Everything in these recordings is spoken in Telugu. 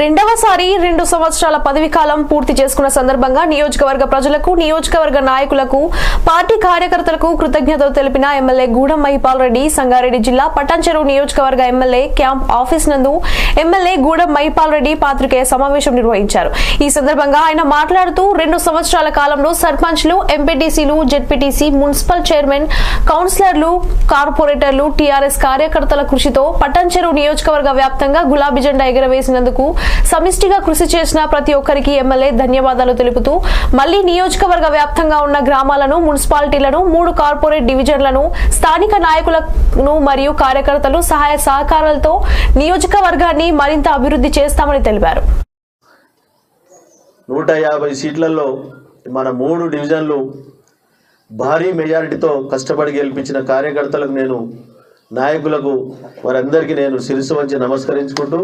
రెండవసారి రెండు సంవత్సరాల పదవి కాలం పూర్తి చేసుకున్న సందర్భంగా నియోజకవర్గ ప్రజలకు నియోజకవర్గ నాయకులకు పార్టీ కార్యకర్తలకు కృతజ్ఞతలు తెలిపిన ఎమ్మెల్యే గూడెం మహిపాల్ రెడ్డి సంగారెడ్డి జిల్లా పటాన్చెరు నియోజకవర్గ ఎమ్మెల్యే క్యాంప్ ఆఫీస్ నందు ఎమ్మెల్యే గూడెం మహిపాల్ రెడ్డి పాత్రికేయ సమావేశం నిర్వహించారు. ఈ సందర్భంగా ఆయన మాట్లాడుతూ రెండు సంవత్సరాల కాలంలో సర్పంచ్లు ఎంపీటీసీలు జెడ్పీటీసీ మున్సిపల్ చైర్మన్ కౌన్సిలర్లు కార్పొరేటర్లు టీఆర్ఎస్ కార్యకర్తల కృషితో పట్టంచెరు నియోజకవర్గ వ్యాప్తంగా గులాబీ జెండా ఎగరవేసినందుకు సమిష్టిగా కృషి చేసిన ప్రతి ఒక్కరికి ఎమ్మెల్యే ధన్యవాదాలు తెలుపుతూ మళ్ళీ నియోజకవర్గ వ్యాప్తంగా ఉన్న గ్రామాలను మున్సిపాలిటీలను మూడు కార్పొరేట్ డివిజన్లను స్థానిక నాయకులను మరియు కార్యకర్తలు సహాయ సహకారాలతో నియోజకవర్గాన్ని మరింత అభివృద్ధి చేస్తామని తెలిపారు. నూట యాభై సీట్లలో మన మూడు డివిజన్లు భారీ మెజారిటీతో కష్టపడి గెలిపించిన కార్యకర్తలకు నేను నాయకులకు వారందరికీ నేను శిరసు వంచి నమస్కరించుకుంటూ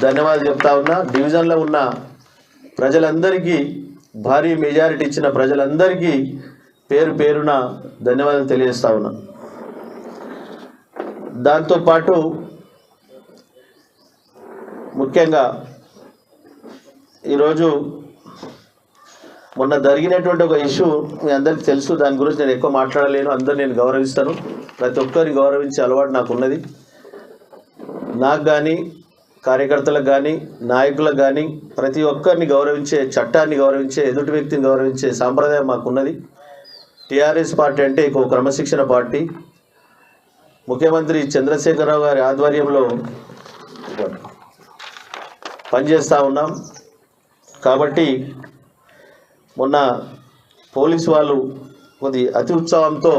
ధన్యవాదాలు చెప్తా ఉన్నా. డివిజన్లో ఉన్న ప్రజలందరికీ భారీ మెజారిటీ ఇచ్చిన ప్రజలందరికీ పేరు పేరున ధన్యవాదాలు తెలియజేస్తా ఉన్నా. దాంతోపాటు ముఖ్యంగా ఈరోజు మొన్న జరిగినటువంటి ఒక ఇష్యూ మీ అందరికి తెలుసు. దాని గురించి నేను ఎక్కువ మాట్లాడలేను. అందరు నేను గౌరవిస్తాను. ప్రతి ఒక్కరిని గౌరవించే అలవాటు నాకు ఉన్నది నాకు కానీ కార్యకర్తలకు కానీ నాయకులకు కానీ ప్రతి ఒక్కరిని గౌరవించే చట్టాన్ని గౌరవించే ఎదుటి వ్యక్తిని గౌరవించే సాంప్రదాయం మాకున్నది. టీఆర్ఎస్ పార్టీ అంటే ఒక క్రమశిక్షణ పార్టీ. ముఖ్యమంత్రి చంద్రశేఖరరావు గారి ఆధ్వర్యంలో పనిచేస్తూ ఉన్నాం. కాబట్టి మొన్న పోలీసు వాళ్ళు కొద్ది అతి ఉత్సాహంతో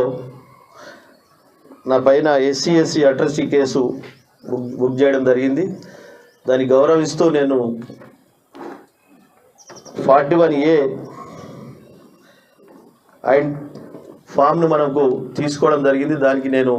నా పైన SC SC atrocity case book book చేయడం జరిగింది. దాన్ని గౌరవిస్తూ నేను ఫార్టీ వన్ ఏ అండ్ ఫామ్ను మనకు తీసుకోవడం జరిగింది. దానికి నేను